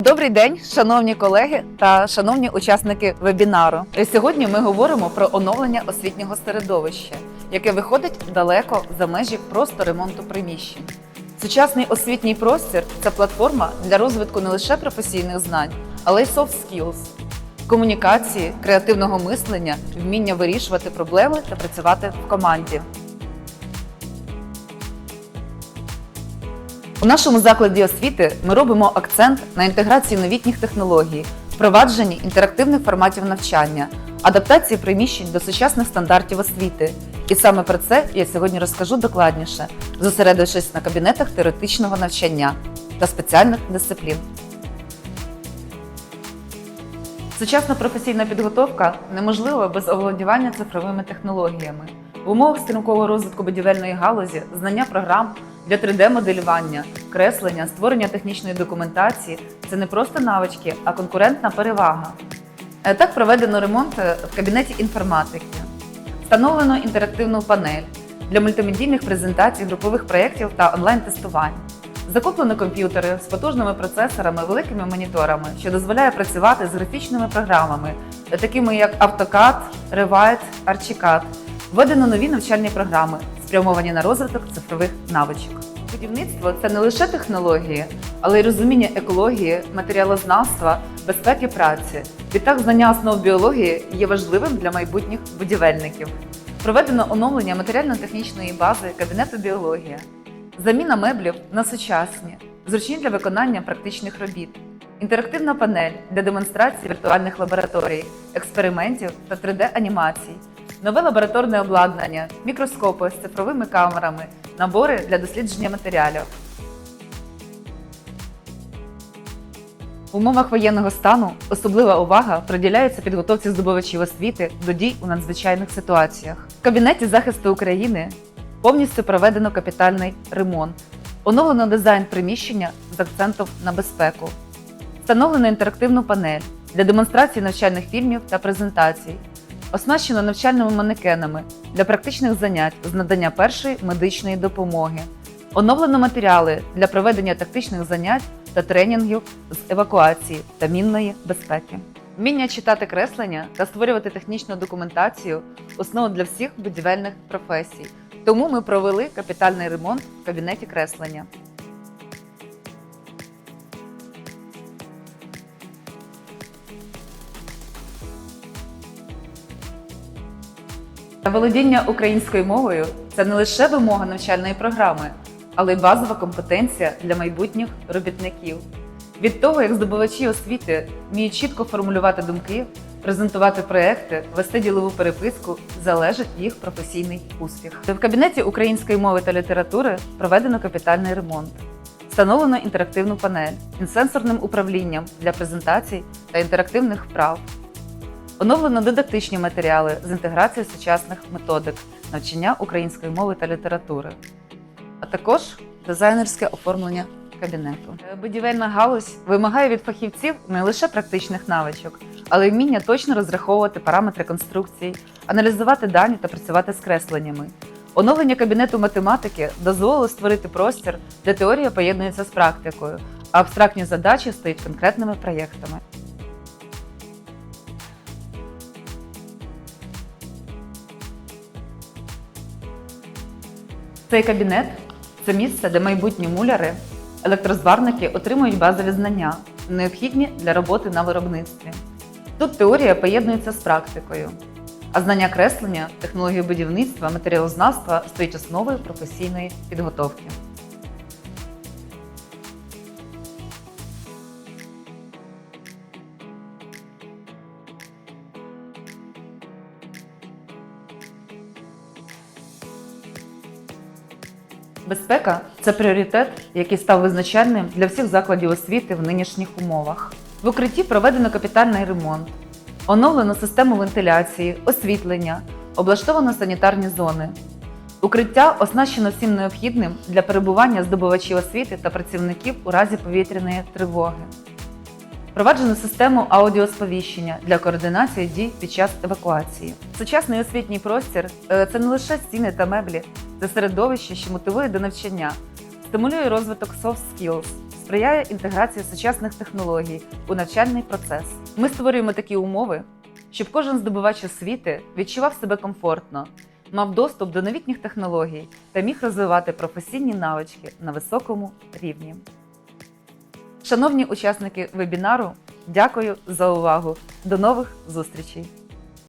Добрий день, шановні колеги та шановні учасники вебінару. Сьогодні ми говоримо про оновлення освітнього середовища, яке виходить далеко за межі просто ремонту приміщень. Сучасний освітній простір це платформа для розвитку не лише професійних знань, але й soft skills – комунікації, креативного мислення, вміння вирішувати проблеми та працювати в команді. У нашому закладі освіти ми робимо акцент на інтеграції новітніх технологій, впровадженні інтерактивних форматів навчання, адаптації приміщень до сучасних стандартів освіти. І саме про це я сьогодні розкажу докладніше, зосередившись на кабінетах теоретичного навчання та спеціальних дисциплін. Сучасна професійна підготовка неможлива без оволодівання цифровими технологіями. В умовах стрімкого розвитку будівельної галузі знання програм для 3D-моделювання, креслення, створення технічної документації це не просто навички, а конкурентна перевага. Е, Так проведено ремонт е, в кабінеті інформатики. Встановлено інтерактивну панель для мультимедійних презентацій, групових проєктів та онлайн-тестувань. Закуплено комп'ютери з потужними процесорами, великими моніторами, що дозволяє працювати з графічними програмами, такими як AutoCAD, Revit, Archicad. Введено нові навчальні програми, спрямовані на розвиток цифрових навичок. Будівництво це не лише технології, але й розуміння екології, матеріалознавства, безпеки праці. Відтак, знання основ біології є важливим для майбутніх будівельників. Проведено оновлення матеріально-технічної бази кабінету біологія. Заміна меблів на сучасні, зручні для виконання практичних робіт, інтерактивна панель для демонстрації віртуальних лабораторій, експериментів та 3D-анімацій, нове лабораторне обладнання, мікроскопи з цифровими камерами, набори для дослідження матеріалів. В умовах воєнного стану особлива увага приділяється підготовці здобувачів освіти до дій у надзвичайних ситуаціях. В кабінеті захисту України повністю проведено капітальний ремонт, оновлено дизайн приміщення з акцентом на безпеку, встановлено інтерактивну панель для демонстрації навчальних фільмів та презентацій, оснащено навчальними манекенами для практичних занять з надання першої медичної допомоги, оновлено матеріали для проведення тактичних занять та тренінгів з евакуації та мінної безпеки. Вміння читати креслення та створювати технічну документацію основа для всіх будівельних професій. Тому ми провели капітальний ремонт в кабінеті креслення. Володіння українською мовою це не лише вимога навчальної програми, але й базова компетенція для майбутніх робітників. Від того, як здобувачі освіти вміють чітко формулювати думки, презентувати проекти, вести ділову переписку, залежить їх професійний успіх. В кабінеті української мови та літератури проведено капітальний ремонт. Встановлено інтерактивну панель із сенсорним управлінням для презентацій та інтерактивних вправ. Оновлено дидактичні матеріали з інтеграцією сучасних методик навчання української мови та літератури, а також дизайнерське оформлення кабінету. Е, Будівельна галузь вимагає від фахівців не лише практичних навичок, але й вміння точно розраховувати параметри конструкцій, аналізувати дані та працювати з кресленнями. Оновлення кабінету математики дозволило створити простір, де теорія поєднується з практикою, а абстрактні задачі стають конкретними проєктами. Цей кабінет це місце, де майбутні муляри, електрозварники отримують базові знання, необхідні для роботи на виробництві. Тут теорія поєднується з практикою, а знання креслення, технології будівництва, матеріалознавства стають основою професійної підготовки. Безпека це пріоритет, який став визначальним для всіх закладів освіти в нинішніх умовах. В укритті проведено капітальний ремонт, оновлено систему вентиляції, освітлення, облаштовано санітарні зони. Укриття оснащено всім необхідним для перебування здобувачів освіти та працівників у разі повітряної тривоги. Впроваджено систему аудіосповіщення для координації дій під час евакуації. Сучасний освітній простір е, це не лише стіни та меблі, це середовище, що мотивує до навчання, стимулює розвиток soft skills, сприяє інтеграції сучасних технологій у навчальний процес. Ми створюємо такі умови, щоб кожен здобувач освіти відчував себе комфортно, мав доступ до новітніх технологій та міг розвивати професійні навички на високому рівні. Шановні учасники вебінару, дякую за увагу. До нових зустрічей!